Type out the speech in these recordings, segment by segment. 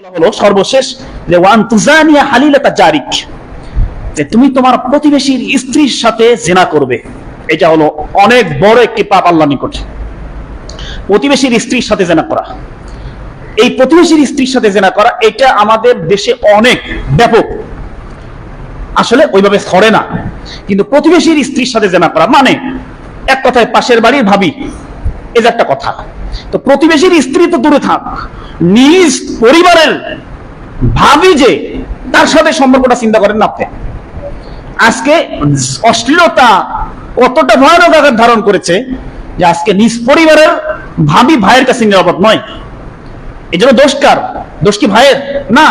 বলা হলো সর্বশেষ যে, ওয়ান তুজানিয়া হালিলাতা জারিক যে, তুমি তোমার প্রতিবেশীর স্ত্রীর সাথে জেনা করবে। এটা হলো অনেক বড় একটি পাপ আল্লাহ নিকট। প্রতিবেশীর স্ত্রীর সাথে জেনা করা। এই প্রতিবেশীর স্ত্রীর সাথে জেনা করা, এটা আমাদের দেশে অনেক ব্যাপক। আসলে ওইভাবে ছড়ে না। কিন্তু প্রতিবেশীর স্ত্রীর সাথে জেনা করা মানে এক কথায় পাশের বাড়ির ভাবি যে একটা কথা। তো প্রতিবেশীর স্ত্রী তো দূরে থাক। নিজ পরিবারের ভাবি যে তার সাথে সম্পর্কটা চিন্তা করেন না আপনি। আজকে অশ্লীলতা কতটা ভয়ানক আকার ধারণ করেছে যে আজকে নিজ পরিবারের ভাবি ভাইয়ের কাছে নিরাপদ নয়। এই জন্য দোষ কার? দোষ কি ভাইয়ের? না,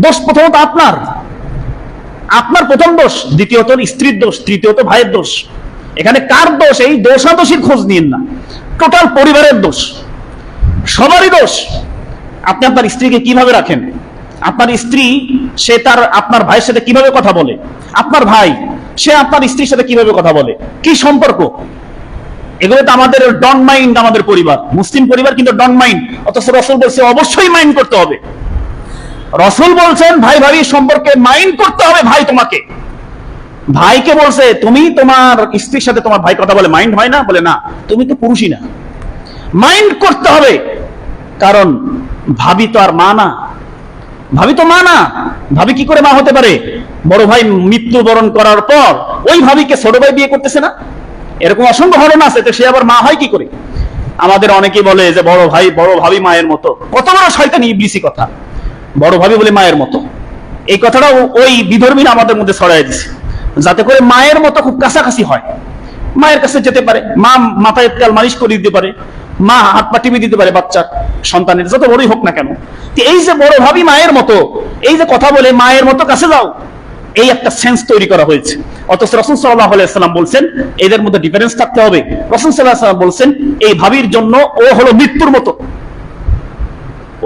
দোষ প্রথমত আপনার। আপনার প্রথম দোষ, দ্বিতীয়ত স্ত্রীর দোষ, তৃতীয়ত ভাইয়ের দোষ। এখানে কার দোষ? এই দোষাদোষীর খোঁজ নিন না। টোটাল পরিবারের দোষ, সবারই দোষ। আপনি আপনার স্ত্রীকে কীভাবে রাখেন? আপনার স্ত্রী, সে তার, আপনার ভাইয়ের সাথে কীভাবে কথা বলে? আপনার ভাই, সে আপনার স্ত্রীর সাথে কীভাবে কথা বলে? কি সম্পর্ক? এগুলো তো আমাদের ডন মাইন্ড, আমাদের পরিবার। মুসলিম পরিবার কিন্তু ডন মাইন্ড, অথচ রসুল বলছে অবশ্যই মাইন্ড করতে হবে। রসুল বলছেন, ভাই, ভাবি, সম্পর্কে মাইন্ড করতে হবে ভাই তোমাকে। ভাইকে বলছে, তুমি তোমার স্ত্রীর সাথে তোমার ভাই কথা বলে মাইন্ড হয় না? বলে, না, তুমি তো পুরুষই না। মাইন্ড করতে হবে, কারণ ভাবি তো আর মা না। ভাবি তো মা না। ভাবি কি করে মা হতে পারে? বড় ভাই মৃত্যুবরণ করার পর ওই ভাবিকে ছোট ভাই বিয়ে করতেছে না? এরকম অসংখ্য ঘটনা আছে, তো সে আবার মা হয় কি করে? আমাদের অনেকে বলে যে, বড় ভাই, বড় ভাবি মায়ের মতো। কত বড় শয়তানি, ইবলিসি কথা। বড় ভাবি বলে মায়ের মতো। এই কথাটা ওই বিধর্মীরা আমাদের মধ্যে ছড়াই দিছে। যাতে করে মায়ের মতো খুব কাছাকাছি হয়। মায়ের কাছে যেতে পারে। মা মাথায় তেল মালিশ করে দিতে পারে। মা হাত পা টিপে দিতে পারে বাচ্চার সন্তানের, যত বড়ই হোক না কেন। এই যে বড় ভাবি মায়ের মতো, এই যে কথা বলে মায়ের মতো কাছে যাও, এই একটা সেন্স তৈরি করা হয়েছে। অথচ রসুন সাল্লাহ সাল্লাম বলছেন, এদের মধ্যে ডিফারেন্স থাকতে হবে। রসুল সাল্লাহ সাল্লাম বলছেন, এই ভাবির জন্য ও হলো মৃত্যুর মতো।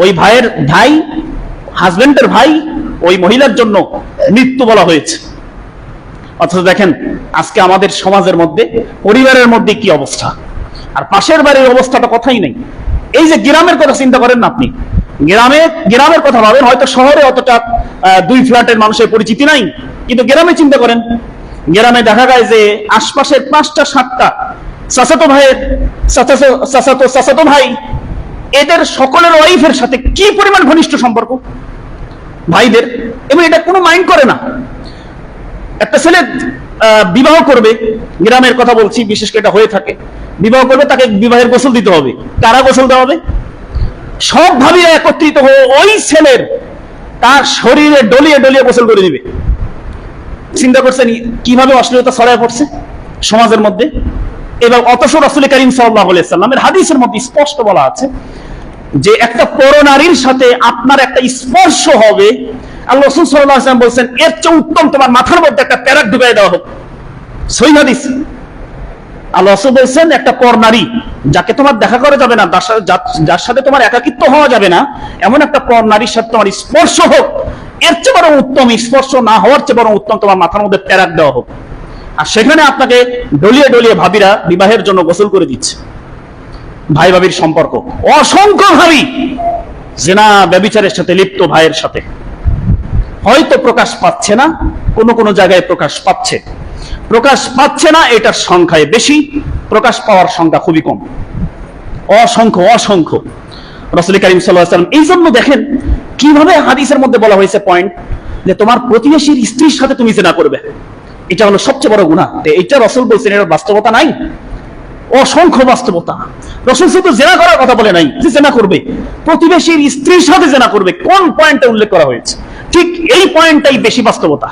ওই ভাইয়ের ভাই হাজবেন্ডের ভাই, ওই মহিলার জন্য মৃত্যু বলা হয়েছে। অথচ দেখেন, আজকে আমাদের সমাজের মধ্যে, পরিবারের মধ্যে কি অবস্থা? আর পাশের বাড়ির অবস্থাটা কথাই নেই। এই যে গ্রামের কথা চিন্তা করেন না আপনি। গ্রামে, গ্রামের কথা ভাবেন, হয়তো শহরে অতটা দুই ফ্ল্যাটের মানুষের পরিচিতি নাই, কিন্তু গ্রামে চিন্তা করেন। গ্রামে দেখা যায় যে, আশপাশের পাঁচটা, সাতটা চাচাতো ভাইয়ের চাচাতো চাচাতো ভাই, এদের সকলের ওয়াইফের সাথে কি পরিমাণ ঘনিষ্ঠ সম্পর্ক? ভাইদের। এবং এটা কোনো মাইন্ড করে না। একটা ছেলে বিবাহ করবে, গ্রামের কথা বলছি, বিশেষ করে এটা হয়ে থাকে, বিবাহ করবে, তাকে বিবাহের গোসল দিতে হবে। কারা গোসল দেওয়া হবে সব ভাবিরা একত্রিত হয়ে ওই ছেলের তার শরীরে ডলিয়ে ডলিয়ে গোসল করে দিবে। চিন্তা করছেন কীভাবে অশ্লীলতা ছড়ায় পড়ছে সমাজের মধ্যে? এবং অথচ রসুল করিম সাল্লামের হাদিসের মধ্যে স্পষ্ট বলা আছে যে, একটা পরনারীর সাথে আপনার একটা স্পর্শ হবে আল্লাহ রসুল সাল্লাহ বলছেন, এর চেয়ে উত্তম তোমার মাথার মধ্যে একটা প্যারাক ঢুকাই দেওয়া হোক। সই হাদিস। আল্লাহ রসুল বলছেন, একটা পর নারী, যাকে তোমার দেখা করা যাবে না, যার সাথে- তোমার একাকিত্ব হওয়া যাবে না, এমন একটা পর নারীর সাথে তোমার স্পর্শ হোক। এর চেয়ে বড় উত্তম, স্পর্শ না হওয়ার চেয়ে বড় উত্তম তোমার মাথার মধ্যে প্যারাক দেওয়া হোক। আর সেখানে আপনাকে ডলিয়ে ডলিয়ে ভাবিরা বিবাহের জন্য গোসল করে দিচ্ছে। ভাই ভাবির সম্পর্ক। অসংখ্য ভাবি, জেনা ব্যবিচারের সাথে লিপ্ত ভাইয়ের সাথে। হয়তো প্রকাশ পাচ্ছে না, কোনো কোনো জায়গায় প্রকাশ পাচ্ছে। প্রকাশ পাচ্ছে না, এটার সংখ্যায় বেশি, প্রকাশ পাওয়ার সংখ্যা খুবই কম। অসংখ্য অসংখ্য। রসুল করিম সাল্লাম এই জন্য দেখেন, কীভাবে হাদিসের মধ্যে বলা হয়েছে পয়েন্ট যে তোমার প্রতিবেশীর স্ত্রীর সাথে তুমি জেনা করবে। এটা হলো সবচেয়ে বড় গুণা এটা রসুল বলছেন এর বাস্তবতা নাই। অসংখ্য বাস্তবতা। রসুল শুধু জেনা করার কথা বলে নাই, যে জেনা করবে। প্রতিবেশীর স্ত্রীর সাথে জেনা করবে। কোন পয়েন্টটা উল্লেখ করা হয়েছে? ঠিক এই পয়েন্টটাই বেশি বাস্তবতা।